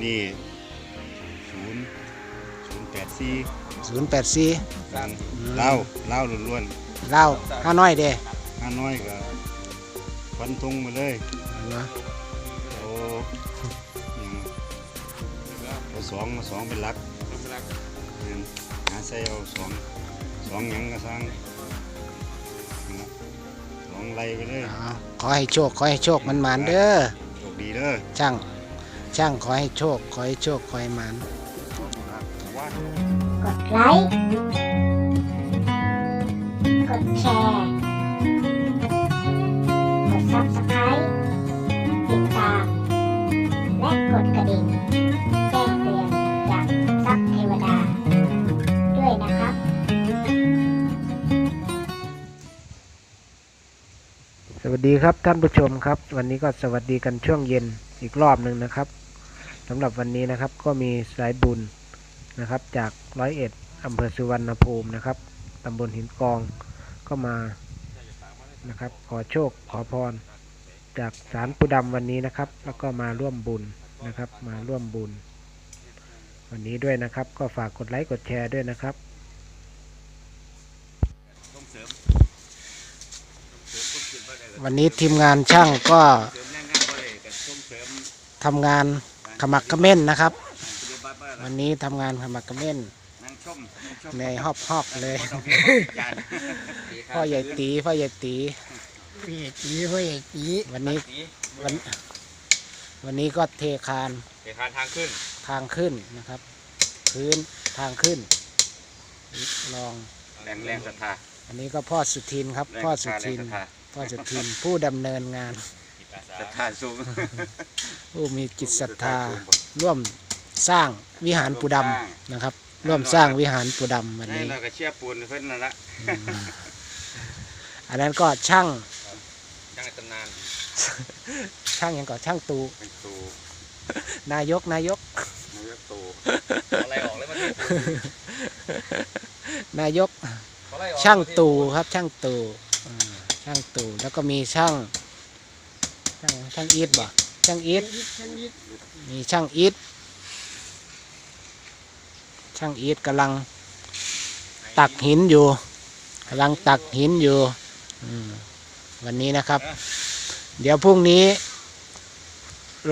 นี่ศูนย์ศูนย์แปดสี่ศูนย์แปดสี่กันเล่าเล่าล้วนเล่าห้าน้อยเด้ๆห้าน้อยก็ฟันธงมาเลยเนาะเอาอย่างเอาสองมาสองเป็นหลักเนี่ยหาใส่เอาสองสองหยังก็สร้างนะสองไล่ไปเลยเอาขอให้โชค ขอให้โชคมันหมานเด้อโชคดีเด้อ ช่าง ช่างขอให้โชค ขอให้โชค ขอให้หมานว่ากดไลค์ กดแชร์ กด Subscribe ติดตาม และกดกระดิ่ง แจ้งเตือนจากซับเทวดา ด้วยนะครับ สวัสดีครับท่านผู้ชมครับ วันนี้ก็สวัสดีกันช่วงเย็นอีกรอบหนึ่งนะครับ สำหรับวันนี้นะครับก็มีสายบุญนะครับ จากร้อยเอ็ดอำเภอสุวรรณภูมินะครับตำบลหินกองก็มานะครับ ขอโชคขอพร จากสารปูดำวันนี้นะครับ แล้วก็มาร่วมบุญนะครับ มาร่วมบุญ วันนี้ด้วยนะครับ ก็ฝากกดไลค์กดแชร์ด้วยนะครับวันนี้ทีมงานช่างก็ทำงาน ขมักเขม้นนะครับปฏิบัติบ่ได้วันนี้ทำงานขมักเขม้นนั่งชมนั่งชมในหอบหอบๆเลยต้องมีความยานพ่อใหญ่ตีพ่อใหญ่ตีพี่จีพ่อใหญ่จีวันนี้วันวันนี้ก็เทคานเอกการทางขึ้นทางขึ้นนะครับ พื้นทางขึ้น ลองแรงแรงศรัทธาอันนี้ก็พ่อสุทินครับแรงพ่อศรัทสุธาแรทิงนศรัทธาพ่อสุทินผู้ดำเนินงาน ศรัทธาสูงผู้มีจิตศรัทธาร่วมสร้างวิหารปูดำนะครับ ร่วมสร้างวิหารปูดำวันนี่นี้เราก็เชียร์ปูนเพิ่นนั่นละอันนั้นก็ช่างจังในตำนานช่างหยังก่อนช่างตูเป็นตูนายกนายกนายกตูอะไรออกเลยมันนายกช่างตูครับช่างตูอ่าช่างตูแล้วก็มีช่าง ช่างช่างอีทบ่ช่างอีทมีช่างอีทช่างอีทกำลังตักหินอยู่กำลังตักหินอยู่วันนี้นะครับ เดี๋ยวพรุ่งนี้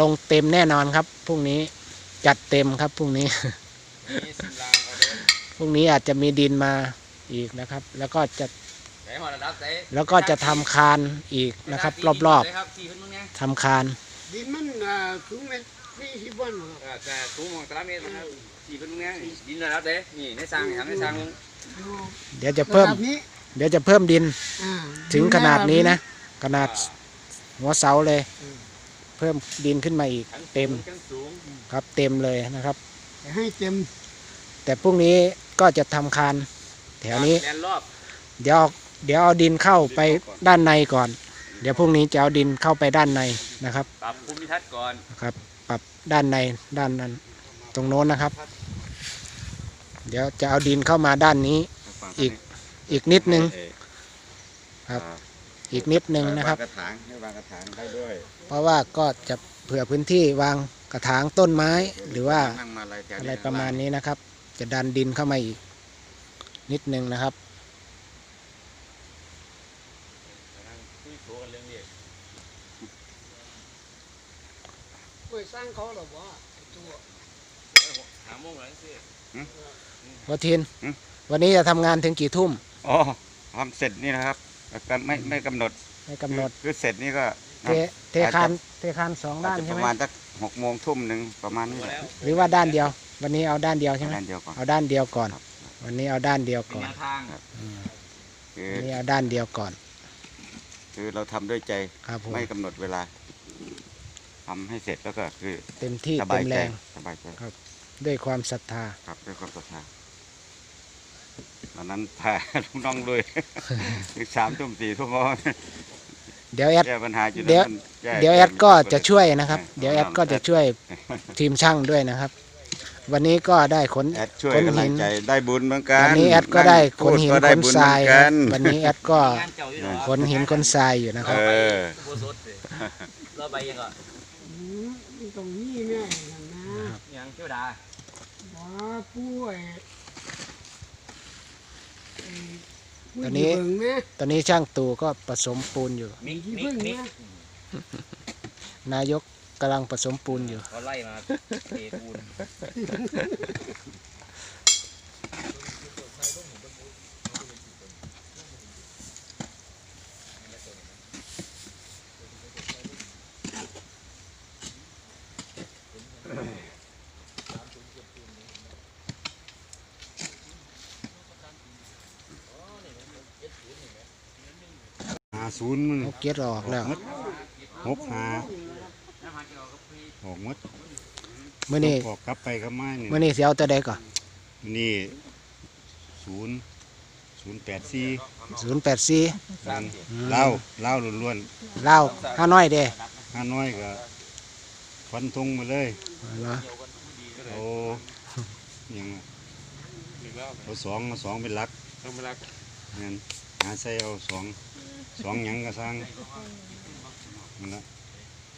ลงเต็มแน่นอนครับพรุ่งนี้จัดเต็มครับพรุ่งนี้พรุ่งนี้อาจจะมีดินมาอีกนะครับ แล้วก็จะ แล้วก็จะทำคานอีกนะครับ รอบครับสี่เพิ่นมึงเนี่ยๆทำคานดินมันอ่าสูงเมตรสี่สิบวันหรอเออแต่สูงของตารางเมตรนะครับสี่เพิ่นมึงเนี่ยดินระดับไหนนี่ในสร้างทางในสร้างมึงอยู่เดี๋ยวจะเพิ่มระดับนี้เดี๋ยวจะเพิ่มดินอ่าถึงขนาดนี้นะ ขนาดหัวเสาเลยอืมเพิ่มดินขึ้นมาอีกเต็มทั้งสูงครับเต็มเลยนะครับให้เต็ม แต่พรุ่งนี้ก็จะทำคานแถวนี้แลนรอบเดี๋ยว เอาเดี๋ยวเอาดินเข้าไปด้านในก่อน เดี๋ยวพรุ่งนี้จะเอาดินเข้าไปด้านในนะครับ ปรับภูมิทัศน์ก่อนครับ ปรับด้านในด้านนั้นตรงโน้นนะครับ เดี๋ยวจะเอาดินเข้ามาด้านนี้ อีกอีกนิดนึง ครับ อีกนิดนึงนะครับ วางกระถางให้วางกระถางได้ด้วยเพราะว่าก็จะเผื่อพื้นที่วางกระถางต้นไม้หรือว่า นั่งมาอะไรแถวอะไรประมาณนี้นะครับ จะดันดินเข้ามาอีก นิดนึงนะครับ คุยโถกันเรื่องนี้ เว้ย สร้างเขาหรอวะไอ้ตัวหาโมงหลังสิวัทินอืม วันนี้จะทำงานถึงกี่ทุ่มอ๋อทำเสร็จนี่นะครับแต่ไม่ไม่กำหนดไม่กำหนดคือเสร็จนี่ก็เทเทคานเทคานสองด้านอาจจะใช่ปไหมระมาณสักหกโมงทุ่มหนึ่งประมาณนี้แหละหรือว่าด้านเดียว วันนี้เอาด้านเดียวใช่ไหมด้านเดียวก่อนเอาด้านเดียวก่อนครับวันนี้เอาด้านเดียวก่อนทางอืมคือวันนี้เอาด้านเดียวก่อน คือเราทำด้วยใจครับผมไม่กำหนดเวลา ทำให้เสร็จแล้วก็คือเต็มที่สเต็บายมใจแรงสบายใจด้วยความศรัทธา ครับด้วยความศรัทธาตอนนั้นพา ลูกน้องลุยถึงสามทุ่มสี่ทุ่มเพราะว่าเดี๋ยวแอด แก้ปัญหาอยู่เดี๋ยวนั้นมันแก้เดี๋ยวแอดก็จะช่วยนะครับออเดี๋ยวแอดก็จะช่วยทีมช่างด้วยนะครับ วันนี้ก็ได้ขนแอดช่วยขนกำลัหิงนใจได้บุญเหมือนกันวันนี้แอดก็ได้ขนหินพูก็ได้ขนบุญทรายเหมือนคกัรับนวันนี้แอดก็งานเจ้าอยู่เหรอขนหินขนทรายอยู่นะครับเออโบสถ์เลยรอใบยังอะอืมมัน ตรงนี้แม่นั่นนะยังเทวดาว่าผู้ไอ้ไอ้ผู้ตอนนี้ที่เบิ่งแม่ตอนนี้ช่างตู่ก็ผสมปูนอยู่ มิกที่มิกเบิ่งมิกแม่นายกกำลังผสมปูนอยู่ เขาไล่มาเทปูน ศูนย์มันเอาเกียร์ออกแล้วหกหาออกหมดเมื่อนี้ออกกลับไปกลับมานี่เมื่อนี้เสียเอาตัวใดก่อนนี่ศูนย์ศูนย์แปดสี่ศูนย์แปดสี่เล่าเล่าล้วนเล่าวห้าน้อยเด้ๆห้าน้อยก็ฟันธงมาเลยเนาะเอาอย่างเอาสองเอาสองเป็นหลักต้องไปรักงั้นหาใส่เอาสอง สองหยังก็สร้างนั่นละ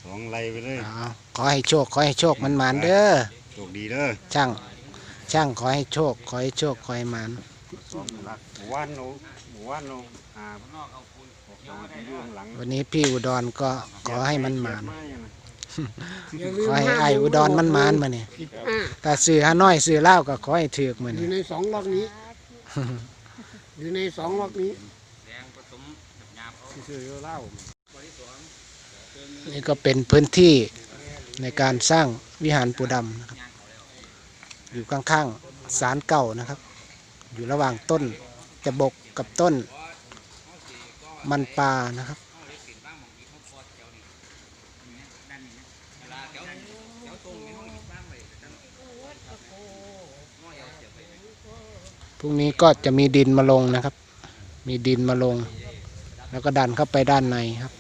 สองไล่ไปเลยเอาขอให้โชค ขอให้โชคมันหมานเด้อ โชคดีเด้อช่าง ช่างขอให้โชค ขอให้โชค ขอให้หมานสองเป็นหลักหมู่บ้านเราหมู่บ้านเราหาหาที่อยู่ข้างหลังวันนี้พี่อุดรก็ขอให้มันหมาน อย่าลืมขอให้ห้าไอ้อุดรมันหมานมาเนี่ยสิบห้าถ้าซื้อห้าน้อยซื้อเหล้าก็ขอให้ถือกมาอเนี่ยู่ยในสองล็อกนี้ อยู่ในสองล็อกนี้ ซื้อเล้านี่ก็เป็นพื้นที่ในการสร้างวิหารปูดำนะครับ อยู่ข้างๆศาลเก่านะครับ อยู่ระหว่างต้นจะบกกับต้น มันปลานะครับพรุ่งนี้ก็จะมีดินมาลงนะครับ มีดินมาลง แล้วก็ดันเข้าไปด้านในครับ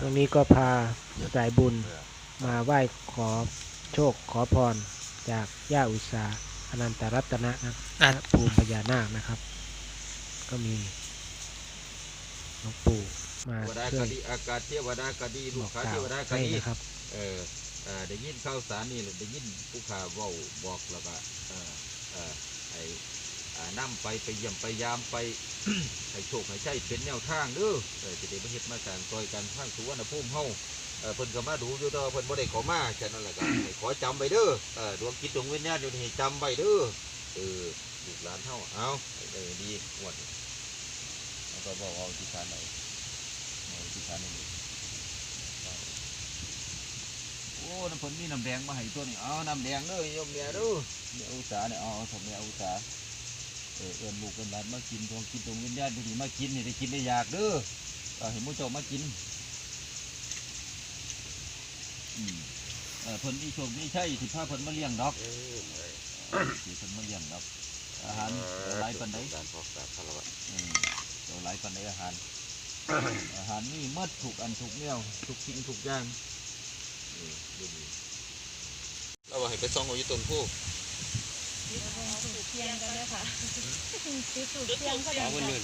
ตรงนี้ก็พาสายบุญมาไหว้ขอโชคขอพรจากย่าอุษาอนันตรัตนะนะภูมิพญานาคนะครับ ก็มีหลวงปู่มาเทวดาช่วก็ยดีอากาศเทวดาก็ดีบลูอกกค้ากล่าเทววดาก็ให้ดีนะครับ เออเออ ได้ยินข่าวสารนี่ได้ยินผู้ข่าเว้าบอกแล้วก็ไอ้อ่าไปไปเยี่ยมไปยามไปให้โชคให้ใช้เป็นแนวทางเด้อจะได้มาเฮ็ดมาสร้างซอยกันทางสุวรรณภูมิเฮาเพิ่นก็มาดูอยู่ต่ว่าเพิ่นบ่ได้ขอมาแค่นั้นแหละก็ขอจำไว้เด้อดวงจิตดวงวิญญาณอยู่นี่ให้จำไว้เด้อเออลูกหลานเฮาเอาให้ได้ดีงวดแล้วก็บอกเอาที่ฐานไหนเอาที่ฐานนี้ โอ้น้ำผลมีน้ำแดงมาให้ตัวนี้เอาน้ำแดงเด้อยมเมียด้อเมียอุตสาเนี่ยเอาเอาผมเมียอุตสาเออเอินลูกเอินหลานมากินทองกินตรงวิญญาณดูดีมากินนี่ได้กินได้อยากเด้อเห็นหมูเจ้ามากินเออเพิ่นมีโชคมีใช่สิพาเพิ่นมาเลี้ยงดอกสิเพิ่นมาเลี้ยงดอกอาหารหลายปันไดการพอกสาคารวะอืมเอาหลายปันไดอาหาร อาหารนี่มัดถูกอันถูกแนวถูกทิ้งถูกย่าง เราว่าให้ไปซ่องเอาอยู่ต้นผู้เทียงกันเลยค่ะซื้อสูตรเทียงก็ได้เอาเงินเงิน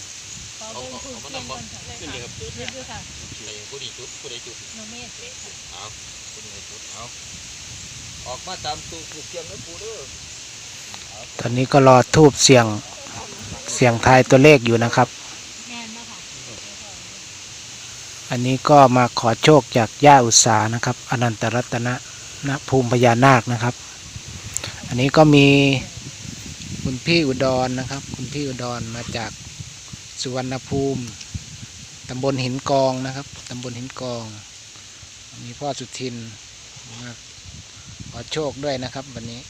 เขาเป็นสูตรเทียงกันเลยค่ะจุดด้วยค่ะไอ้ผู้ดีจุดผู้ใดจุดโนเมสเอาผู้ใดจุดเอาออกมาตามตูถูกเทียงนะผู้เด้อตอนนี้ก็รอทูบเสียงเสียงทายตัวเลขอยู่นะครับ แน่นมากค่ะ อันนี้ก็มาขอโชคจากย่าอุษานะครับ อนันตรัตนะนะภูมิพญานาคนะครับ อันนี้ก็มีคุณพี่อุดรนะครับ คุณพี่อุดรมาจากสุวรรณภูมิตำบลหินกองนะครับตำบลหินกอง มีพ่อสุทินมาขอโชคด้วยนะครับ วันนี้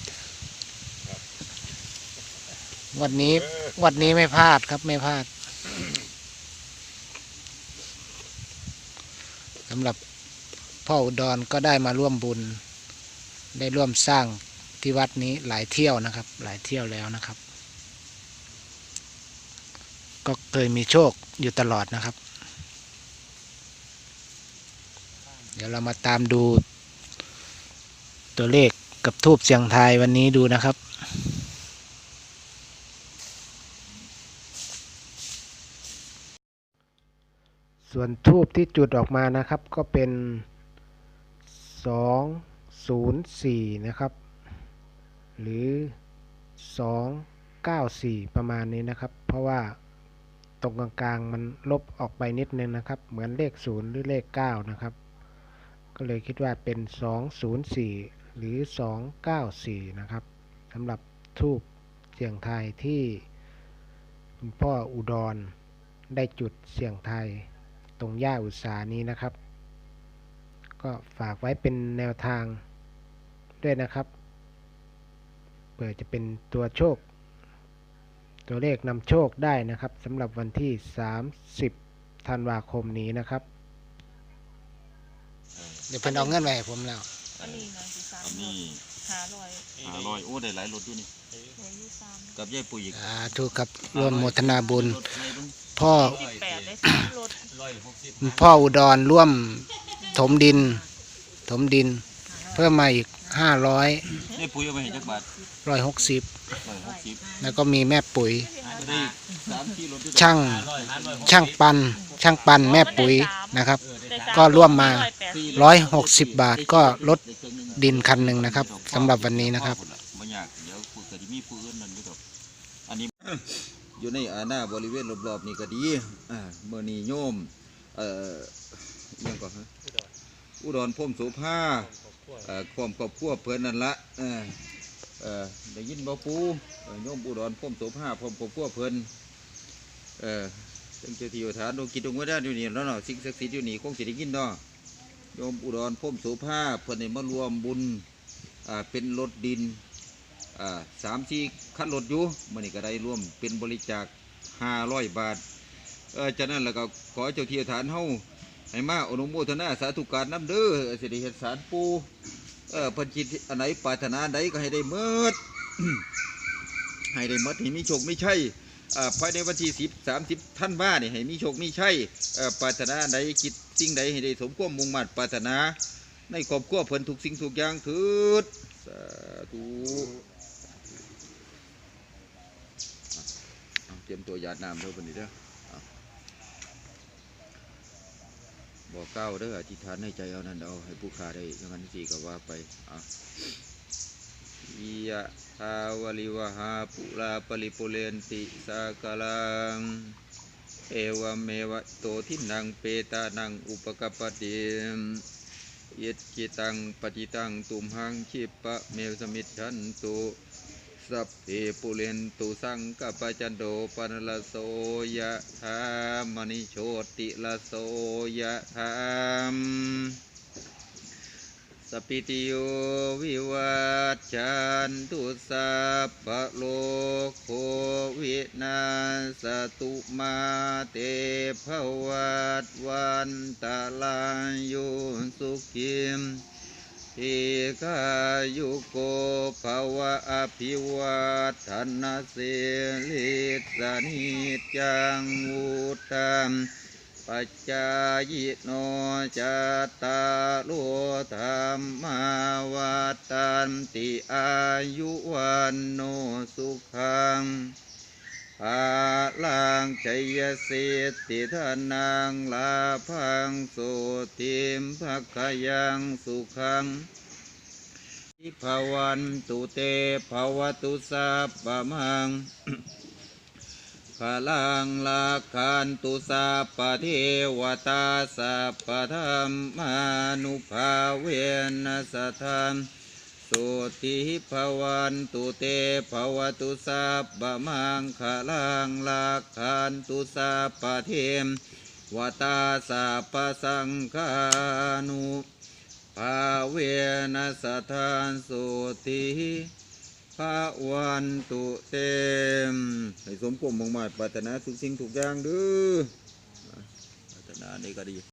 งวันนี้งวันนี้ไม่พลาดครับไม่พลาด สำหรับพ่ออุดรก็ได้มาร่วมบุญ ได้ร่วมสร้างที่วัดนี้หลายเที่ยวนะครับ หลายเที่ยวแล้วนะครับ ก็เคยมีโชคอยู่ตลอดนะครับ เดี๋ยวเรามาตามดูตัวเลขกับทูบเสียงทายวันนี้ดูนะครับ ส่วนทูบที่จุดออกมานะครับก็เป็น 204 นะครับ หรือ 294 ประมาณนี้นะครับ เพราะว่าตรงกลางๆมันลบออกไปนิดนึงนะครับ เหมือนเลข 0 หรือเลข 9 นะครับ ก็เลยคิดว่าเป็น 204 หรือ 294 นะครับสำหรับทูบเสียงไทยที่คุณพ่ออุดรได้จุดเสียงไทย ตรงย่าอุตสานี้นะครับ ก็ฝากไว้เป็นแนวทางด้วยนะครับเปิดจะเป็นตัวโชค ตัวเลขนำโชคได้นะครับสำหรับวันที่ 30ธันวาคมนี้นะครับ เดี๋ยวเพิ่นเอาเงินไว้ให้ผมแล้ว อันนี้นะสิสามอันนี้หาลอยหาลอยโอ้ได้หลายรถอยู่นี่หวยยี่สาม กับยายปุ๋ยอีก สาธุครับร่วมโมทนาบุญ รถในมันพ่อสิบแปดได้สามรถร้อยหกสิบพ่ออุดรร่วมถมดิน ถมดิน เพิ่มมาอีก500ยายปุ๋ยเอาไปให้จักบาท160ร้อยหกสิบแล้วก็มีแม่ปุ๋ยได้สามที่รถอยู่ช่างช่างปัน ช่างปันแม่ปุ๋ยนะครับได้สามก็ร่วมมาร้อยแปดสิบ160บาทก็ลดดินคันหนึ่งนะครับสำหรับวันนี้นะครับบ่ยากเดี๋ยวผู้ก็สิมีผู้อื่นนั่น อยู่ในอาณาบริเวณรอบๆนี่ก็ดีเมื่อนี้โยมเอ่อยังก่อนฮะอุดรพรมโสภาเอ่อความครอบครัวเพิ่นนั่นละเอ่อได้ยินบ่ปูโยมอุดรพรมโสภาพร้อมครอบครัวเพิ่นเอ่อจังเจ้าที่อยู่ฐานดวงกิจดวงวิญญาณอยู่นี่แล้วเนาะสิ่งศักดิ์สิทธิ์อยู่นี่คงสิได้ยินเนาะโยมอุดรพรมโสภาเพิ่นได้มารวมบุญอ่าเป็นรถดิน สามสี่คันรถอยู่มื้อนี้ก็ได้ร่วมเป็นบริจาค500บาทเออจากนั้นแล้วก็ขอเจ้าที่ฐานเฮาให้มาอนุโมทนาสาธุการน้ำเด้อสิได้เฮ็ดสารปูเออพิ่นคิดอันไหนปรารถนาใดก็ให้ได้เมิดให้ได้หมดให้มีโชคไมีชัยอ่าภายในวันที่10 30ท่านว่านี่ให้มีโชคมีชัยปรารถนาใดคิดสิ่งใดให้ได้สมความมุ่งมั่นปรารถนา ในครอบครัวเพิ่นทุกสิ่งทุกอย่างถิดสาธุเอาเต รียมตัวยาดน้ำเด้อเพิ่นนี่เด้อบอกเก้าเด้ออธิษฐานในใจเอานั่นเอาให้ผู้ขาได้ยังนั้นสี่ก็ว่าไปอะยะทาวลิวหาปุราปริปุเรนติสากลัง เอวเมวะโตทินังเปตานังอุปกปปติยิตจิตังปฏิตังตุมหังชิปะเมวสมิทชันตุ สัพเพปุเรนตุสังกปจันโดปนละโสยะธามณิโชติละโสยะธามสปิติโยวิวัจจันตุสัพพโลกโควินาสตุมาเตภวัตวันตะลายุสุขิม ทิกายุโกภวะอภิวัตนาสิลิสานิจังวุตัมปัจจายโนจัตตาโลธรรมาวัตันติอายุวันโนสุขัง ภาลังชัยสิทธิธนังลาพังโสติมภคยังสุขังอิภวันตุเตภวตุสัพพะมังขลังลาคันตุสัพพะเทวตาสัพพะธรรมานุภาเวนสทัม สุติภวันตุเตภวตุสัพพะมังคลังลาคันตุสัพพะเทมวตาสัพพะสังฆานุภาเวนัสทานสุติภาวันตุเตมให้สมความมุ่งมั่นปรารถนาทุกสิ่งทุกอย่างเด้อปรารถนานี่ก็ดี